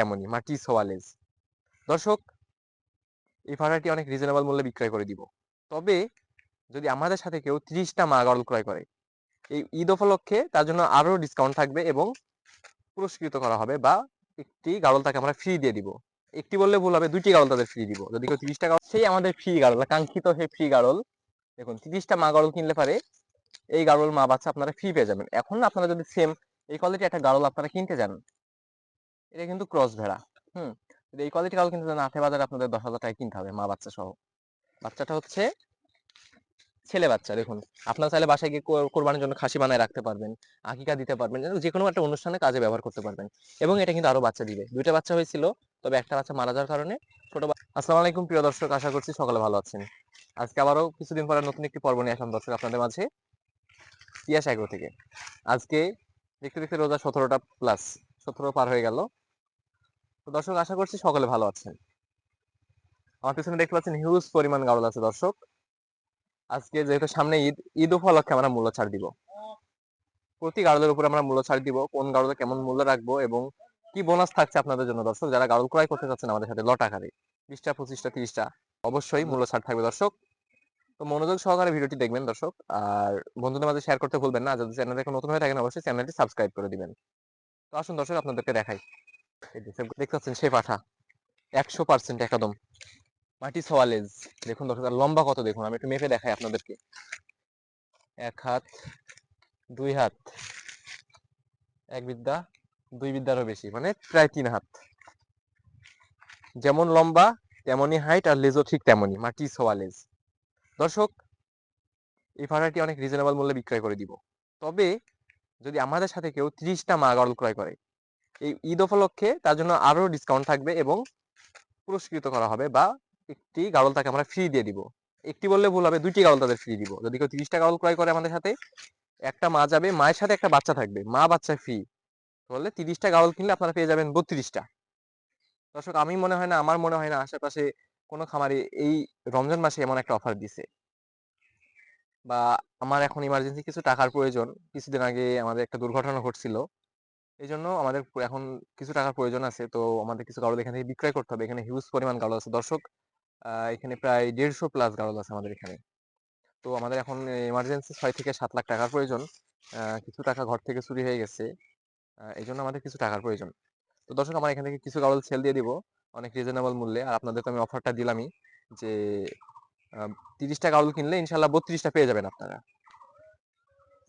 তেমনই, মাটি সোয়ালেজ। দর্শক, এই পাঠাটি অনেক রিজনেবল মূল্যে বিক্রয় করে দিব। তবে, যদি আমাদের সাথে কেউ ত্রিশটা মা গরল ক্রয় করে, এই ঈদ উপলক্ষে তার জন্য আরও ডিসকাউন্ট থাকবে এবং পুরস্কৃত করা হবে বা একটি গাড়ল তাকে আমরা ফ্রি দিয়ে দিব। একটি বললে ভুল হবে, দুইটি গাড়ল তাদের ফ্রি দিব। যদি কেউ তিরিশটা গাড়ল, সেই আমাদের ফ্রি গাড়ল কাঙ্ক্ষিত সেই ফ্রি গাড়ল। দেখুন, তিরিশটা মা গাড়ল কিনলে পারে, এই গাড়ল, মা বাচ্চা আপনারা ফ্রি পেয়ে যাবেন। এখন আপনারা যদি সেম এই কোয়ালিটি একটা গাড়ল আপনারা কিনতে যান এটা কিন্তু ক্রস ভেড়া, হুম? এই কোয়ালিটি গাড়ল কিনতে আঠে বাজারে আপনাদের দশ হাজার টাকা কিনতে হবে, মা বাচ্চা সহ। বাচ্চাটা হচ্ছে ছেলে বাচ্চা, দেখুন। আপনার চাইলে বাসায় গিয়ে কোরবানির জন্য খাসি বানায় রাখতে পারবেন, আকিকা দিতে পারবেন যে কোনো একটা অনুষ্ঠানে কাজে ব্যবহার করতে পারবেন। এবং এটা কিন্তু আরও বাচ্চা দিবে। দুইটা বাচ্চা হয়েছিল, তবে একটা বাচ্চা মারা যাওয়ার কারণে ছোট আসসালামু আলাইকুম, প্রিয় দর্শক, আশা করছি সকালে ভালো আছেন। আজকে আবারও কিছুদিন পরে নতুন একটি পর্ব নিয়ে আসলাম দর্শক আপনাদের মাঝে তিয়াস এগ্রো থেকে। আজকে দেখতে দেখতে রোজা সতেরোটা প্লাস সতেরো পার হয়ে গেল। দর্শক, আশা করছি সকলে ভালো আছেন। আমার পিছনে দেখতে পাচ্ছেন হিউজ পরিমাণ গাড়ল আছে দর্শক। আজকে যেহেতু সামনে ঈদ ঈদ উপলক্ষে আমরা মূল্য ছাড় দিব। প্রতি গাড়লের উপর আমরা মূল্য ছাড় দিব, কোন গাড়লে কেমন মূল্য রাখব এবং কি বোনাস থাকছে আপনাদের জন্য দর্শক? যারা গাড়ল ক্রয় করতে চাচ্ছেন আমাদের সাথে লট আকারে। বিশটা, পঁচিশটা, তিরিশটা, অবশ্যই মূল্য ছাড় থাকবে দর্শক। তো মনোযোগ সহকারে ভিডিওটি দেখবেন দর্শক। আর বন্ধুদের মাঝে শেয়ার করতে ভুলবেন না। যদি চ্যানেলে নতুন হয়ে থাকেন, অবশ্যই চ্যানেলটি সাবস্ক্রাইব করে দিবেন। তো আসুন দর্শক, আপনাদেরকে দেখাই। দেখতে পাচ্ছেন পাঠা। একশো পার্সেন্ট একদম। মাটি দেখুন দর্শক লম্বা কত দেখুন? আমি একটু মেপে দেখাই আপনাদেরকে। এক হাত, দুই হাত। এক বিদ্যা, দুই বিদ্যারও বেশি মানে প্রায় তিন হাত। যেমন লম্বা, তেমনই হাইট আর লেজও ঠিক তেমনই, মাটি সোয়ালেজ দর্শক, এই ভাড়াটি অনেক রিজনেবল মূল্যে বিক্রয় করে দিব। তবে যদি আমাদের সাথে কেউ ত্রিশটা মা গরল ক্রয় করে এই ঈদ উপলক্ষে তার জন্য আরও ডিসকাউন্ট থাকবে এবং পুরস্কৃত করা হবে বা একটি গাড়ল তাকে আমরা ফ্রি দিয়ে দিব। একটি বললে ভুল হবে, দুইটি গাড়ল তাদের ফ্রি দিব। যদি কেউ তিরিশটা গাড়ল ক্রয় করে আমাদের সাথে, একটা মা যাবে, মায়ের সাথে একটা বাচ্চা থাকবে, মা বাচ্চা ফ্রি বললে তিরিশটা গাড়ল কিনলে আপনারা পেয়ে যাবেন বত্রিশটা। দর্শক, আমি মনে হয় না, আমার মনে হয় না, আশেপাশে কোনো খামারে এই রমজান মাসে এমন একটা অফার দিছে। বা আমার এখন ইমার্জেন্সি কিছু টাকার প্রয়োজন। কিছুদিন আগে আমাদের একটা দুর্ঘটনা ঘটছিল। এই জন্য আমাদের এখন কিছু টাকার প্রয়োজন আছে। তো আমাদের কিছু গাড়ল এখান বিক্রয় করতে হবে। এখানে হিউজ পরিমাণ গাড়ল আছে। দর্শক এখানে প্রায় দেড়শো প্লাস গাড়ল আছে আমাদের এখানে। তো আমাদের এখন এমার্জেন্সি ছয় থেকে সাত লাখ টাকার প্রয়োজন। কিছু টাকা ঘর থেকে চুরি হয়ে গেছে। এই জন্য আমাদের কিছু টাকার প্রয়োজন। তো দর্শক, আমার এখান থেকে কিছু গাড়ল সেল দিয়ে দিব। অনেক রিজনেবল মূল্যে। আর আপনাদের তো আমি অফারটা দিলামই যে তিরিশটা গাড়ল কিনলে ইনশাল্লাহ বত্রিশটা পেয়ে যাবেন আপনারা।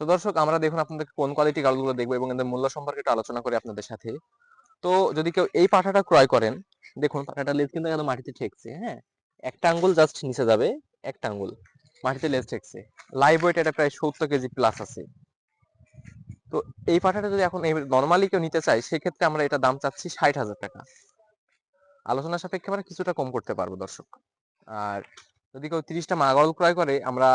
তো দর্শক, আমরা দেখুন আপনাদের কোন কোয়ালিটি গাড়লগুলো দেখব এবং এদের মূল্য সম্পর্কে একটু আলোচনা করি আপনাদের সাথে। তো যদি কেউ এই পাঠাটা ক্রয় করেন, দেখুন পাঠাটা লেজ কিন্তু একদম মাটিতে ঠেকছে হ্যাঁ? একটা আঙ্গুল জাস্ট নিচে যাবে, একটা আঙ্গুল মাটিতে লেজ ঠেকছে। লাইভ ওয়েট এটা প্রায় সত্তর কেজি প্লাস আছে। তো এই পাঠাটা যদি এখন নর্মালি কেউ নিতে চায়, সেক্ষেত্রে আমরা এটা দাম চাচ্ছি ষাট হাজার টাকা। আলোচনা সাপেক্ষে আমরা কিছুটা কম করতে পারব দর্শক। আর যদি কেউ তিরিশটা মাগারল ক্রয় করে, আমরা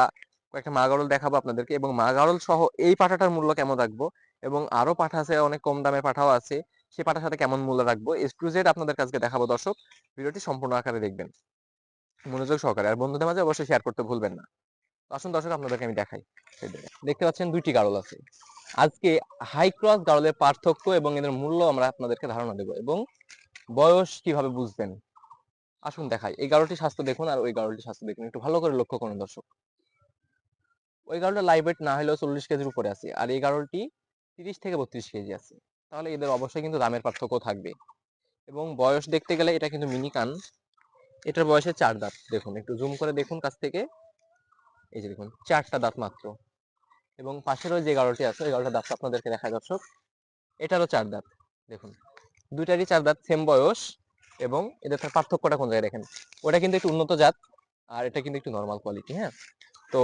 কয়েকটা মাগারল দেখাবো আপনাদেরকে এবং মা মাগারল সহ এই পাঠাটার মূল্য কেমন রাখব? এবং আরও পাঠা আছে, অনেক কম দামে পাঠাও আছে সেই পাঠার সাথে কেমন মূল্য রাখব? এস টু জেড আপনাদের কাছে দেখাবো দর্শক। ভিডিওটি সম্পূর্ণ আকারে দেখবেন। মনোযোগ সহকারে। আর বন্ধুদের মাঝে অবশ্যই শেয়ার করতে ভুলবেন না। আসুন দর্শক, আপনাদেরকে আমি দেখাই। দেখতে পাচ্ছেন দুইটি গাড়ল আছে। আজকে হাই ক্রস গাড়লের পার্থক্য এবং এদের মূল্য আমরা আপনাদেরকে ধারণা দেবো এবং বয়স কীভাবে বুঝবেন? আসুন দেখাই। এই গাড়লটি স্বাস্থ্য দেখুন আর ওই গাড়লটি স্বাস্থ্য দেখুন। একটু ভালো করে লক্ষ্য করুন দর্শক। ওই গাড়লটা লাইভ ওয়েট না হলেও চল্লিশ কেজির উপরে আছে। আর এই গাড়লটি তিরিশ থেকে বত্রিশ কেজি আছে। তাহলে এদের অবশ্যই কিন্তু দামের পার্থক্য থাকবে। এবং বয়স দেখতে গেলে এটা কিন্তু মিনি কান। এটার বয়সে চার দাঁত। দেখুন, একটু জুম করে দেখুন কাছ থেকে। এই যে দেখুন, চারটা দাঁত মাত্র। এবং পাশের ওই যে গাড়লটি আছে, ওই গাড়লটার দাঁত আপনাদেরকে দেখায় দর্শক, এটারও চার দাঁত। দেখুন, দুইটারই চার দাঁত সেম বয়স। এবং এদের তার পার্থক্যটা কোন জায়গায় দেখেন? ওটা কিন্তু একটু উন্নত জাত, আর এটা কিন্তু একটু নর্মাল কোয়ালিটি হ্যাঁ? তো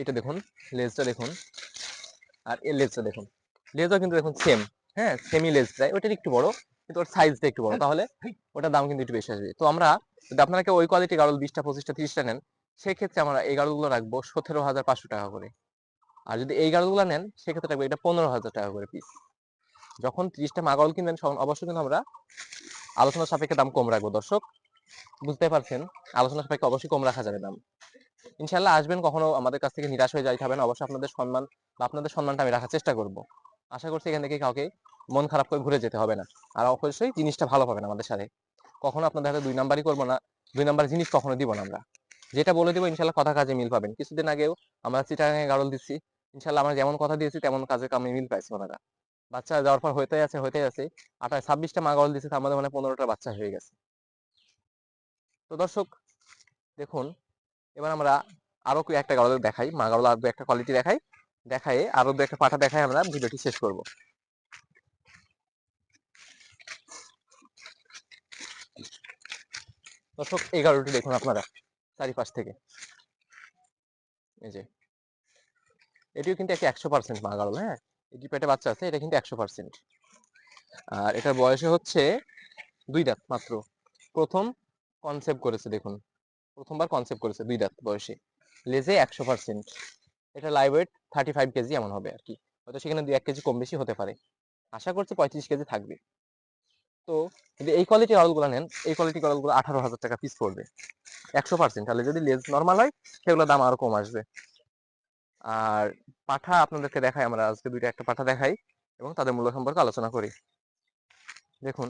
এটা দেখুন লেজটা দেখুন, আর এর লেজটা দেখুন। লেজও কিন্তু দেখুন সেম হ্যাঁ সেমি লেজ প্রায়। ওটার একটু বড়, কিন্তু ওর সাইজটা একটু বড়। তাহলে ওটার দাম কিন্তু একটু বেশি আসবে। তো আমরা যদি আপনারা ওই কোয়ালিটি গাড়ল বিশটা, পঁচিশটা, তিরিশটা নেন, সেক্ষেত্রে আমরা এই গাড়লগুলো রাখব সতেরো হাজার পাঁচশো টাকা করে। আর যদি এই গাড়লগুলো নেন, সেক্ষেত্রে রাখব এটা পনেরো হাজার টাকা করে পিস যখন ত্রিশটা মাগল কিনবেন অবশ্যই কিন্তু আমরা আলোচনা সাপেক্ষে দাম কম রাখব, দর্শক। বুঝতে পারছেন, আলোচনা সাপেক্ষে অবশ্যই কম রাখা যাবে দাম। ইনশাল্লাহ আসবেন, কখনো আমাদের কাছ থেকে নিরাশ হয়ে যাইতে হবে না অবশ্যই আপনাদের সম্মান বা আপনাদের সম্মানটা আমি রাখার চেষ্টা করব। আশা করছি এখান থেকে কাউকে মন খারাপ করে ঘুরে যেতে হবে না। আর অবশ্যই জিনিসটা ভালো পাবেন আমাদের সাথে। কখনো আপনাদের হাতে দুই নাম্বারই করব না, দুই নাম্বার জিনিস কখনো দিব না আমরা। যেটা বলে দেবো ইনশাল্লাহ কথা কাজে মিল পাবেন। কিছুদিন আগেও আমরা চিটাগাঙে গাড়ল দিচ্ছি। ইনশাল্লাহ আমরা যেমন কথা দিয়েছি, তেমন কাজে কামে মিল পাইছি ওনারা। বাচ্চা যাওয়ার পর হইতে আছে হইতে আছে। আঠাশ, ছাব্বিশটা মা গাড়ল দিচ্ছে তার মধ্যে মানে পনেরোটা বাচ্চা হয়ে গেছে। তো দর্শক, দেখুন, এবার আমরা আরও কি, একটা গাড়ল দেখাই, মা গাড়ল আর একটা কোয়ালিটি দেখাই দেখাই আরও দু একটা পাঠা দেখাই আমরা, ভিডিওটি শেষ করব। দর্শক, এই গাড়লটি দেখুন আপনারা, চারিপাশ থেকে। এই যে। এটিও কিন্তু একটা একশো পার্সেন্ট মা গাড়ল হ্যাঁ? এটি পেটে বাচ্চা আছে, এটা কিন্তু একশো পার্সেন্ট। আর এটার বয়সে হচ্ছে দুই দাঁত মাত্র। প্রথম কনসেপ্ট করেছে, দেখুন। প্রথমবার কনসেপ্ট করেছে দুই দাঁত বয়সে। লেজে একশো পার্সেন্ট এটা live weight thirty five kg এমন হবে আর কি। হয়তো সেখানে দুই এক কেজি কম বেশি হতে পারে। আশা করছি পঁয়ত্রিশ কেজি থাকবে। তো যদি এই কোয়ালিটির আড়লগুলো নেন, এই কোয়ালিটির আড়লগুলো আঠারো হাজার টাকা পিস পড়বে। একশো পার্সেন্ট তাহলে যদি লেজ নর্মাল হয়, সেগুলোর দাম আরও কম আসবে। আর পাঠা আপনাদেরকে দেখাই, আমরা আজকে দুইটা একটা পাঠা দেখাই এবং তাদের মূল্য সম্পর্কে আলোচনা করি। দেখুন,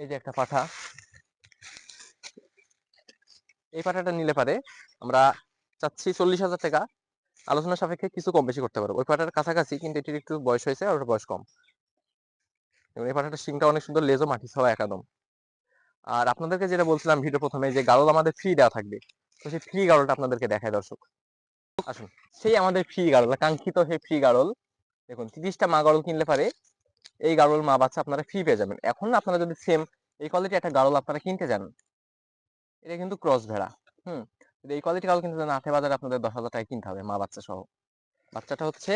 এই যে একটা পাঠা। এই পাঠাটা নিলে পারে আমরা চাচ্ছি চল্লিশ হাজার টাকা। আলোচনা সাপেক্ষে কিছু কম বেশি করতে পারব ওই পাঠাটার কাছাকাছি, কিন্তু এটির একটু বয়স হয়েছে আর বয়স কম। এবং এই পাঠাটার শিংটা অনেক সুন্দর লেজও মাটি ছাওয়া একাদম। আর আপনাদেরকে যেটা বলছিলাম ভিডিও প্রথমে, যে গাড়ল আমাদের ফ্রি দেওয়া থাকবে। তো সেই ফ্রি গাড়লটা আপনাদেরকে দেখায়, দর্শক। আসুন, সেই আমাদের ফ্রি গাড়ল কাঙ্ক্ষিত সেই ফ্রি গাড়ল দেখুন, তিরিশটা মা গাড়ল কিনলে পারে। এই গাড়ল মা বাচ্চা আপনারা ফ্রি পেয়ে যাবেন। এখন আপনারা যদি সেম এই কোয়ালিটি একটা গাড়ল আপনারা কিনতে যান এটা কিন্তু ক্রস ভেড়া, হুম? এই কোয়ালিটি গাড়ল কিনতে আঠে বাজারে আপনাদের দশ হাজার টাকা কিনতে হবে, মা বাচ্চা সহ। বাচ্চাটা হচ্ছে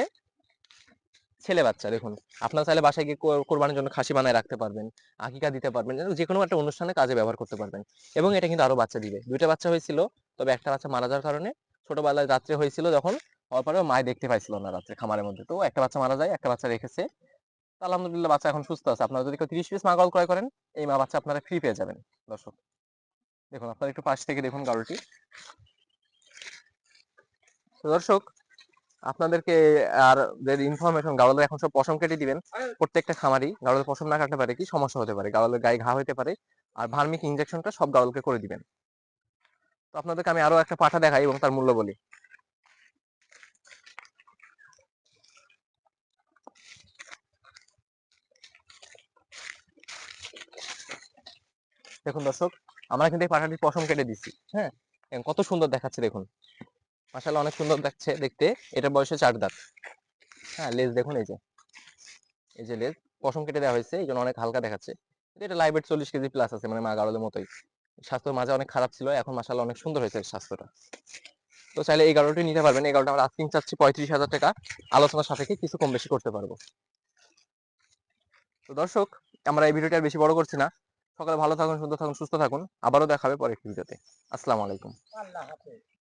ছেলে বাচ্চা, দেখুন। আপনার চাইলে বাসায় গিয়ে কোরবানির জন্য খাসি বানায় রাখতে পারবেন, আকিকা দিতে পারবেন যে কোনো একটা অনুষ্ঠানে কাজে ব্যবহার করতে পারবেন। এবং এটা কিন্তু আরও বাচ্চা দিবে। দুইটা বাচ্চা হয়েছিল, তবে একটা বাচ্চা মারা যাওয়ার কারণে ছোটবেলায় রাত্রে হয়েছিল যখন, হওয়ার পরে মায় দেখতে পাইছিল না রাত্রে খামারের মধ্যে। তো একটা বাচ্চা মারা যায়, একটা বাচ্চা রেখেছে। আলহামদুলিল্লাহ বাচ্চা এখন সুস্থ আছে। আপনারা যদি কেউ তিরিশ পিস মাগল ক্রয় করেন, এই মা বাচ্চা আপনারা ফ্রি পেয়ে যাবেন, দর্শক। দেখুন, আপনারা একটু পাশ থেকে দেখুন গাড়লটি তো দর্শক, আপনাদেরকে আর যে ইনফরমেশন গাড়লের এখন সব পশম কেটে দিবেন, প্রত্যেকটা খামারি গাড়লের পশম না কাটতে পারে কি সমস্যা হতে পারে, গাড়লের গায়ে ঘা হতে পারে, আর ভার্মিক ইনজেকশনটা সব গাড়লকে করে দিবেন। তো আপনাদেরকে আমি আরও একটা পাঠা দেখাই এবং তার মূল্য বলি। দেখুন দর্শক আমরা কিন্তু এই পাঠাটির পশম কেটে দিচ্ছি হ্যাঁ? কত সুন্দর দেখাচ্ছে দেখুন। মাশাআল্লাহ অনেক সুন্দর দেখছে দেখতে। এটা বয়সে চার দাঁত। হ্যাঁ লেজ দেখুন এই যে। এই যে লেজ, পশম কেটে দেওয়া হয়েছে এই জন্য অনেক হালকা দেখাচ্ছে। এটা লাইভ চল্লিশ কেজি প্লাস আছে মানে মা গাড়লের মতোই। স্বাস্থ্য মাঝে অনেক খারাপ ছিল, এখন মাশাআল্লাহ অনেক সুন্দর হয়েছে স্বাস্থ্যটা। তো চাইলে এই গাড়লটি নিতে পারবেন। এই গাড়লটা আমরা আস্কিং চাচ্ছি পঁয়ত্রিশ হাজার টাকা। আলোচনার সাপেক্ষে কিছু কম বেশি করতে পারব। তো দর্শক, আমরা এই ভিডিওটি আর বেশি বড় করছি না। সকালে ভালো থাকুন, সুন্দর থাকুন, সুস্থ থাকুন। আবারও দেখাবে পরে একটি ভিডিওতে আসসালামু আলাইকুম। আল্লাহ হাফেজ।